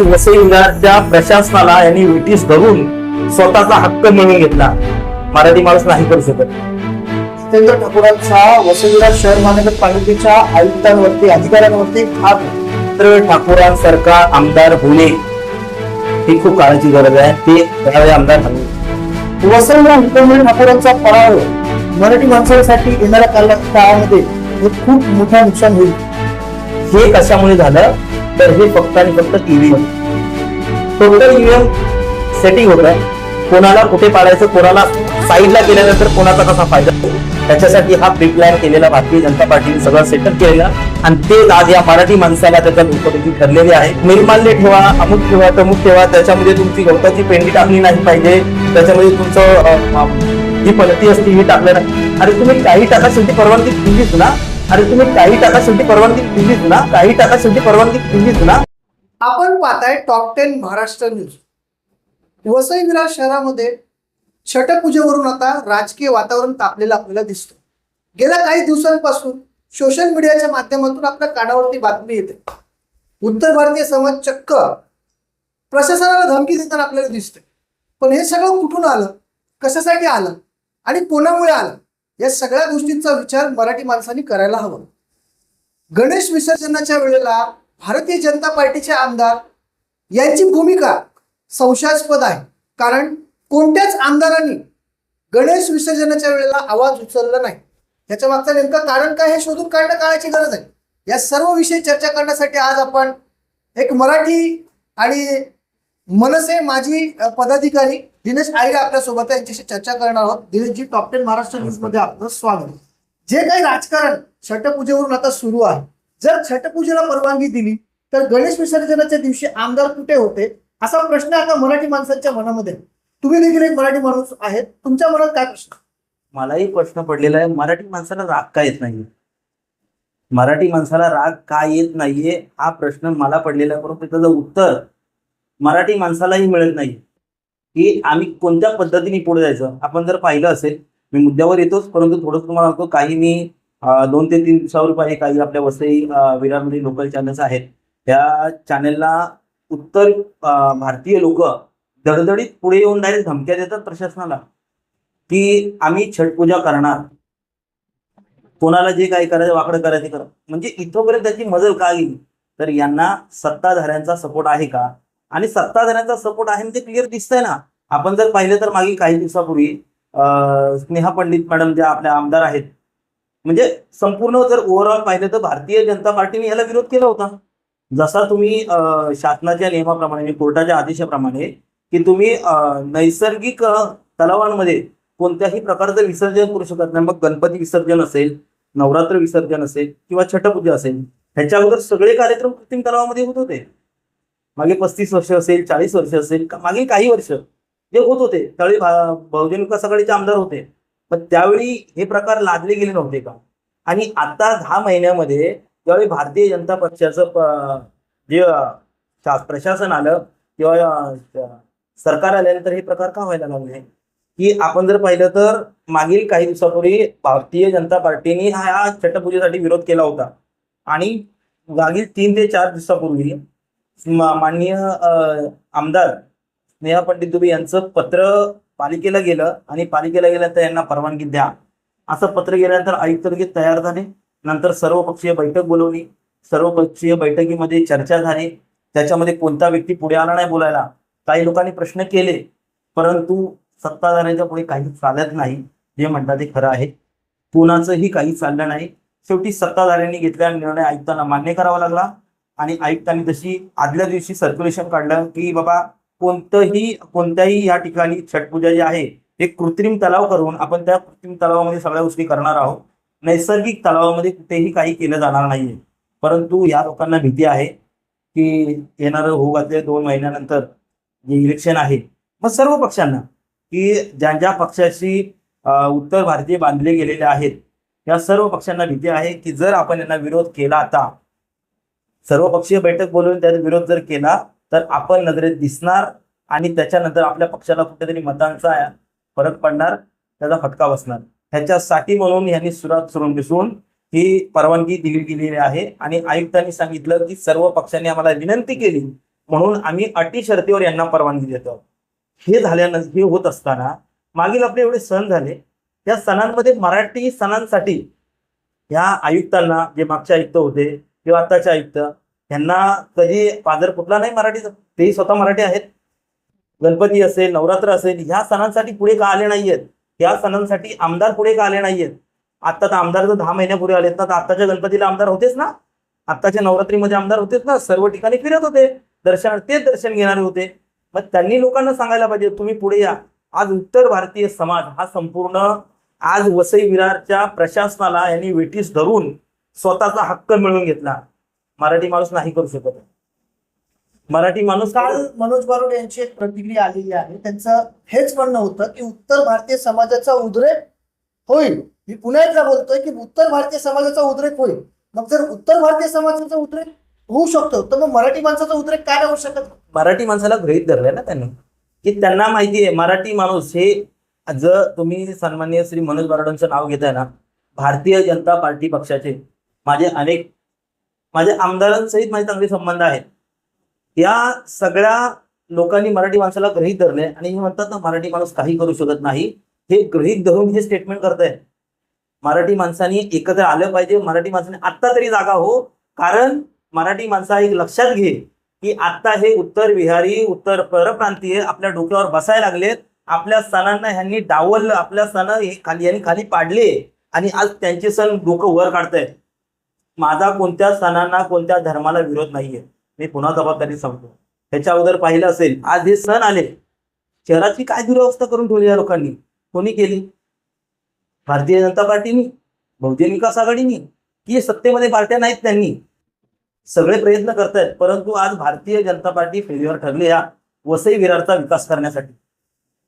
वसई प्रशासनाला यांनी विटीस धरून स्वतःचा हक्क मिळवून घेतला. मराठी माणूस नाही करू शकत. जितेंद्र ठाकूरांचा वसईविरार शहर महानगरपालिकेच्या आयुक्तांवरती अधिकाऱ्यांवरती हात ठाकूरां ठाकूरांसारखा आमदार होणे ही खूप काळाची गरज आहे. ते त्यावेळी आमदार झाले वसईला जितेंद्र ठाकूरांचा पराभव मराठी माणसांसाठी येणाऱ्या काला- काळामध्ये हे खूप मोठं नुकसान होईल. हे कशामुळे झालं? तर हे फक्त आणि फक्त टीव्ही टोटल ईव्हीएम सेटिंग होतं कोणाला कुठे पाडायचं कोणाला साईडला केल्यानंतर कोणाचा कसा फायदा होतो? त्याच्यासाठी हा प्री प्लॅन केलेला भारतीय जनता पार्टीने सगळं सेटअप केलेला आणि ते आज या मराठी माणसाला त्याच्या उपयोगी ठरलेले आहे. निर्माल्य ठेवा अमुक ठेवा तमुक ठेवा. त्याच्यामध्ये तुमची गवताची पेंडी टाकली नाही पाहिजे. त्याच्यामध्ये तुमचं जी पलटी असते ही टाकलं नाही. अरे तुम्ही काही टाका शेवटी परवानगी दिलीच ना. अरे तुम्ही काही टाका शेवटी परवानगी दिलीच ना काही टाका शेवटी परवानगी दिलीच ना. आपण पाहताय top ten Maharashtra news Vasai Virar शहरामध्ये छटपूजेवरून आता राजकीय वातावरण तापलेलं आपल्याला दिसतं गेल्या काही दिवसांपासून सोशल मीडियाच्या माध्यमातून आपल्या कानावरती बातमी येते. उत्तर भारतीय समाज चक्क प्रशासनाला धमकी देताना आपल्याला दिसते पण हे सगळं कुठून आलं? कशासाठी आलं? आणि कोणामुळे आलं? या सगळ्या गोष्टींचा विचार मराठी माणसांनी करायला हवा. गणेश विसर्जनाच्या वेळेला भारतीय जनता पार्टीचे आमदार यांची भूमिका संशयास्पद आहे. कारण कोणत्याच आमदारांनी गणेश विसर्जनाच्या वेळेला आवाज उचलला नाही. याच्या मागचं नेमकं कारण काय हे शोधून काढणं काळाची गरज आहे. या सर्व विषयी चर्चा करण्यासाठी आज आपण एक मराठी आणि मनसे माजी पदाधिकारी दिनेश आयरे आपल्यासोबत यांच्याशी चर्चा करणार आहोत. दिनेशजी टॉप टेन महाराष्ट्र न्यूजमध्ये आपलं स्वागत. जे काही राजकारण छटपूजेवरून आता सुरू आहे. जर छटपूजेला परवानगी दिली तर गणेश विसर्जनाच्या दिवशी आमदार कुठे होते? असा प्रश्न आता मराठी माणसांच्या मनामध्ये. तुम्ही देखील एक मराठी माणूस आहेत. तुमच्या मनात काय प्रश्न? मलाही प्रश्न पडलेला आहे. मराठी माणसाला राग का येत नाहीये? मराठी माणसाला राग का येत नाहीये? हा प्रश्न मला पडलेला आहे. परंतु त्याचं उत्तर मराठी माणसालाही मिळत नाही की आम्ही कोणत्या पद्धतीने पुढे जायचं? आपण जर पाहिलं असेल मी मुद्द्यावर येतोच परंतु थोडंसं तुम्हाला सांगतो काही मी दोन ते तीन दिवसावर पाहिजे काही आपल्या वसई विरारमध्ये लोकल चॅनल्स आहेत. त्या चॅनलला उत्तर भारतीय लोक दडदडीत पुढे येऊन डायरेक्ट धमक्या देतात प्रशासनाला की आम्ही छटपूजा करणार. कोणाला जे काही करायचं वाकडं करायचं करा. म्हणजे इथंपर्यंत त्याची मजल का गेली? तर यांना सत्ताधाऱ्यांचा सपोर्ट आहे का? आणि सत्ताधाऱ्यांचा सपोर्ट आहे ते क्लिअर दिसतंय ना. आपण जर पाहिलं तर मागील काही दिवसापूर्वी स्नेहा पंडित मॅडम ज्या आपल्या आमदार आहेत म्हणजे संपूर्ण जर ओव्हरऑल पाहिलं तर भारतीय जनता पार्टीने याला विरोध केला होता. जसा तुम्ही शासनाच्या नियमाप्रमाणे कोर्टाच्या आदेशाप्रमाणे की तुम्ही नैसर्गिक तलावांमध्ये कोणत्याही प्रकारचं विसर्जन करू शकत नाही. मग गणपती विसर्जन असेल नवरात्र विसर्जन असेल किंवा छटपूजा असेल ह्याच्या अगोदर सगळे कार्यक्रम कृत्रिम तलावामध्ये होत होते. मागे पस्तीस वर्ष असेल चाळीस वर्ष असेल का- मागे काही वर्ष जे होत होते. त्यावेळी बहुजन विकास आघाडीचे आमदार होते. पण त्यावेळी हे प्रकार लादले गेले नव्हते का? आणि आता दहा महिन्यामध्ये ज्यावेळी भारतीय जनता पक्षाचं जे प्रशासन आलं किंवा सरकार आल्यानंतर हे प्रकार का व्हायला लागले? की आपण जर पाहिलं तर मागील काही दिवसापूर्वी भारतीय जनता पार्टीने हा छटपूजेसाठी विरोध केला होता. आणि मागील तीन ते चार दिवसापूर्वी माननीय आमदार स्नेहा पंडित दुबे यांचं पत्र पालिकेला गेलं आणि पालिकेला गेल्यानंतर यांना परवानगी द्या. असं पत्र गेल्यानंतर आयुक्त लगेच तयार झाले. नंतर सर्वपक्षीय बैठक बोलवली. सर्वपक्षीय बैठकीमध्ये चर्चा झाली. त्याच्यामध्ये कोणता व्यक्ती पुढे आला नाही बोलायला. काही लोकांनी प्रश्न केले. परंतु सत्ताधाऱ्यांच्या पुढे काही चालत नाही. जे म्हणतात ते खरं आहे. कोणाचंही काही चाललं नाही. शेवटी सत्ताधाऱ्यांनी घेतलेला निर्णय आयुक्तांना मान्य करावा लागला. आणि आयुक्तांनी तशी आदल्या दिवशी सर्क्युलेशन काढलं की बाबा कोणतंही कोणत्याही या ठिकाणी छटपूजा जी आहे ते कृत्रिम तलाव करून आपण त्या कृत्रिम तलावामध्ये सगळ्या गोष्टी करणार आहोत. नैसर्गिक तलावामध्ये कुठेही काही केलं जाणार नाहीये. परंतु या लोकांना भीती आहे की येणारं होऊ घातले दोन महिन्यानंतर जे इलेक्शन आहे मग सर्व पक्षांना की ज्या ज्या पक्षाशी उत्तर भारतीय बांधले गेलेले आहेत या सर्व पक्षांना भीती आहे की जर आपण यांना विरोध केला आता सर्वपक्षीय बैठक बोलवून त्याचा विरोध जर केला तर आपण नजरेत दिसणार आणि त्याच्यानंतर आपल्या पक्षाला कुठेतरी मतांचा फरक पडणार त्याचा फटका बसणार. ह्याच्यासाठी म्हणून यांनी सुरात सुरून दिसून ही परवानगी दिली गेलेली आहे आणि आयुक्तांनी सांगितलं की सर्व पक्षांनी आम्हाला विनंती केली म्हणून आम्ही अटी शर्तीवर यांना परवानगी देतो हे झाल्यानंतर हे होत असताना मागील आपले एवढे सण झाले त्या सणांमध्ये मराठी सणांसाठी या आयुक्तांना जे मागचे आयुक्त होते किंवा आत्ताचे आयुक्त यांना कधी पादर फुटला नाही मराठीचा तेही स्वतः मराठी आहेत. गणपती असेल नवरात्र असेल ह्या सणांसाठी पुढे का आले नाहीयेत? या सणांसाठी आमदार पुढे का आले नाहीयेत? आता तर आमदार तर दहा महिन्यापूर्वी आलेत ना तर आत्ताच्या गणपतीला आमदार होतेच ना? आत्ताच्या नवरात्रीमध्ये आमदार होतेच ना? सर्व ठिकाणी फिरत होते. दर्शन तेच दर्शन घेणारे होते. मग त्यांनी लोकांना सांगायला पाहिजे तुम्ही पुढे या. आज उत्तर भारतीय समाज हा संपूर्ण आज वसई विरारच्या प्रशासनाला यांनी वेठीस धरून स्वतःचा हक्क मिळवून घेतला. मराठी माणूस नाही करू शकत. मराठी माणूस काल मनोज बारोड यांची एक प्रतिक्रिया आलेली आहे. त्यांचं हेच म्हणणं होतं की उत्तर भारतीय समाजाचा उद्रेक होईल. मी पुन्हा एकदा बोलतोय की उत्तर भारतीय समाजाचा उद्रेक होईल. मग जर उत्तर भारतीय समाजाचा उद्रेक होऊ शकतो तर मग मराठी माणसाचा उद्रेक काय होऊ शकत? मराठी माणसाला गृहीत धरलंय ना त्यांनी. की त्यांना माहिती आहे मराठी माणूस हे जर तुम्ही सन्मान्य श्री मनोज बारोडांचं नाव घेताय ना भारतीय जनता पार्टी पक्षाचे माझे अनेक माझे आमदारांसहित माझे चांगले संबंध आहेत. या सगळ्या लोकांनी मराठी माणसाला गृहीत धरले आणि हे म्हणतात ना मराठी माणूस काही करू शकत नाही. हे गृहीत धरून हे स्टेटमेंट करतायत. मराठी माणसांनी एकत्र आलं पाहिजे. मराठी माणसाने आत्ता तरी जागा हो. कारण मराठी माणसा एक लक्षात घे की आता हे उत्तर विहारी उत्तर परप्रांतीय आपल्या डोक्यावर बसायला लागलेत. आपल्या सणांना ह्यांनी डावललं. आपल्या सण हे खाली यांनी खाली पाडले. आणि आज त्यांचे सण डोकं वर काढतायत. माझा कोणत्या सणांना कोणत्या धर्माला विरोध नाहीये. मी पुन्हा जबाबदारी सांगतो. त्याच्या अगोदर पाहिलं असेल आज हे सण आले. शहराची काय दुरावस्था करून ठेवली या लोकांनी? कोणी केली? भारतीय जनता पार्टीनी? बहुजन विकास आघाडीनी? की सत्तेमध्ये पार्ट्या नाहीत त्यांनी? सगळे प्रयत्न करतायत परंतु आज भारतीय जनता पार्टी फेल्युअर ठरली या वसई विरारचा विकास करण्यासाठी.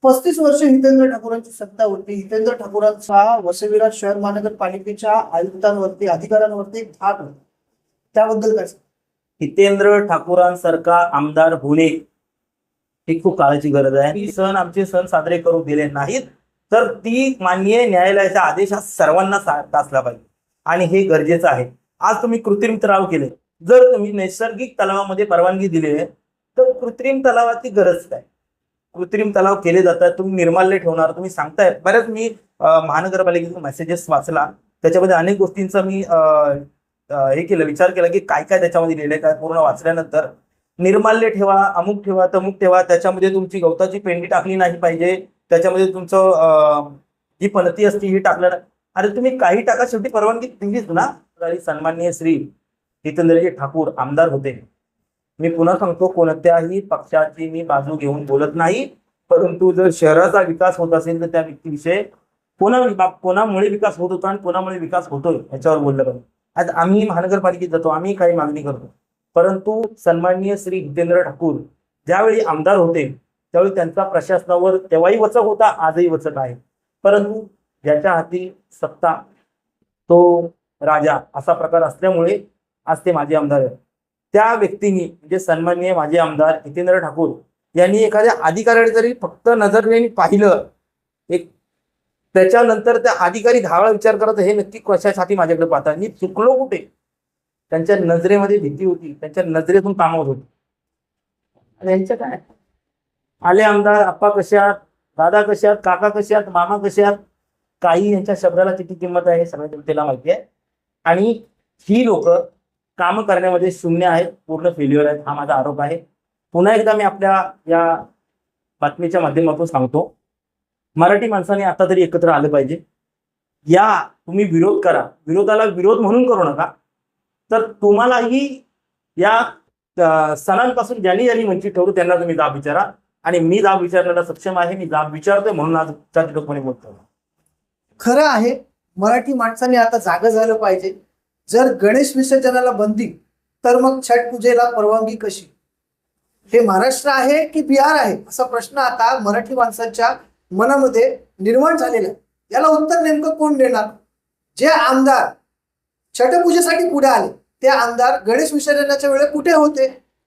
पस्तीस वर्ष हितेंद्र ठाकूरांची सत्ता होती. हितेंद्र ठाकूरांचा वसविराज शहर महानगरपालिकेच्या आयुक्तांवरती अधिकाऱ्यांवरती धाक होता. त्याबद्दल काय हितेंद्र ठाकूरांसारखा आमदार होणे ही खूप काळाची गरज आहे. ही सण आमचे सण साजरे करू दिले नाहीत तर ती माननीय न्यायालयाचा आदेश हा सर्वांना असला पाहिजे. आणि हे गरजेचं आहे. आज तुम्ही कृत्रिम तलाव केले. जर तुम्ही नैसर्गिक तलावामध्ये परवानगी दिली आहे तर कृत्रिम तलावाची गरज काय? कृत्रिम तलाव केले जातात तुम्ही निर्माल्य ठेवणार तुम्ही सांगताय. बऱ्याच मी अं, महानगरपालिकेचे मेसेजेस वाचला. त्याच्यामध्ये अनेक गोष्टींचा मी हे केलं विचार केला की काय काय त्याच्यामध्ये लिहिले काय पूर्ण वाचल्यानंतर निर्माल्य ठेवा अमुक ठेवा तमुक ठेवा त्याच्यामध्ये तुमची गवताची पेंडी टाकली नाही पाहिजे त्याच्यामध्ये तुमचं जी पणती असते ही टाकलं अरे तुम्ही काही टाका शेवटी परवानगी दिलीच ना. सन्माननीय श्री जितेंद्रजी ठाकूर आमदार होते. मी पुन्हा सांगतो कोणत्याही पक्षाची मी बाजू घेऊन बोलत नाही. परंतु जर शहराचा विकास होत असेल तर त्या व्यक्तीविषयी कोणा कोणामुळे विकास होत होता आणि कोणामुळे विकास होतोय याच्यावर बोललं पाहिजे. आज आम्ही महानगरपालिकेत जातो आम्ही काही मागणी करतो. परंतु सन्माननीय श्री हितेंद्र ठाकूर ज्यावेळी आमदार होते त्यावेळी त्यांचा प्रशासनावर तेव्हाही वचक होता आजही वचक आहे. परंतु ज्याच्या हाती सत्ता तो राजा असा प्रकार असल्यामुळे आज ते माझे आमदार आहेत. त्या व्यक्तींनी म्हणजे सन्माननीय माझे आमदार हितेंद्र ठाकूर यांनी एखाद्या अधिकाऱ्याने जरी फक्त नजरने पाहिलं एक त्याच्यानंतर त्या अधिकारी दहा वेळा विचार करत हे नक्की कशासाठी माझ्याकडे पाहतात मी चुकलो कुठे? त्यांच्या नजरेमध्ये भीती होती त्यांच्या नजरेतून काम होत होती. आणि यांच्या काय? आले आमदार आप्पा कशात दादा कशात काका कशात मामा कशात काही यांच्या शब्दाला किती किंमत आहे हे सगळ्या जनतेला माहिती आहे. आणि ही लोक काम करण्यामध्ये शून्य आहेत पूर्ण फेल्युअर आहेत हा माझा आरोप आहे. पुन्हा एकदा मी आपल्या या बातमीच्या माध्यमातून सांगतो. मराठी माणसाने आता तरी एकत्र आलं पाहिजे. या तुम्ही विरोध करा. विरोधाला विरोध म्हणून करू नका. तर तुम्हालाही या सणांपासून ज्यांनी ज्यांनी वंचित ठरू त्यांना तुम्ही जाब विचारा. आणि मी जाब विचारण्याला सक्षम आहे. मी जाब विचारतोय म्हणून आज ठिकाणी बोलतो खरं आहे मराठी माणसाने आता जागं झालं पाहिजे. जर गणेश विसर्जनाला बंदी तर मग छठ पूजेला परवानगी कशी? हे महाराष्ट्र आहे की बिहार आहे? असा प्रश्न आता मराठी माणसाच्या मनामध्ये निर्माण झालेला आहे. याला उत्तर नेमकं कोण देणार? जे आमदार छठपूजेसाठी पुढे आले ते आमदार गणेश विसर्जनाच्या वेळे कुठे होते?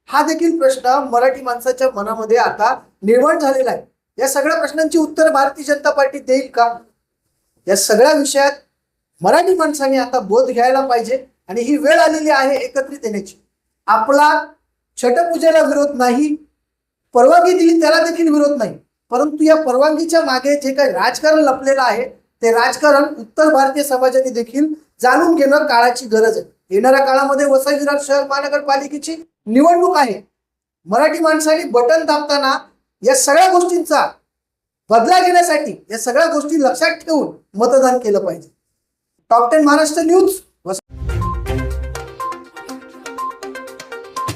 हा देखील प्रश्न मराठी माणसाच्या मनामध्ये आता निर्माण झालेला आहे. या सगळ्या प्रश्नांची उत्तर भारतीय जनता पार्टी देईल का? या सगळ्या विषयात मराठी माणसाने आता बोध घ्यायला पाहिजे आणि ही वेळ आलेली आहे एकत्रित येण्याची आपला छटपूजेला विरोध नाही परवानगी दिली त्याला देखील विरोध नाही. परंतु या परवानगीच्या मागे जे काही राजकारण लपलेलं आहे ते राजकारण उत्तर भारतीय समाजाने देखील जाणून घेणं काळाची गरज आहे. येणाऱ्या काळामध्ये वसई विरार शहर महानगरपालिकेची निवडणूक आहे. मराठी माणसाने बटन दाबताना या सगळ्या गोष्टींचा बदला घेण्यासाठी या सगळ्या गोष्टी लक्षात ठेवून मतदान केलं पाहिजे. Top ten Maharashtra news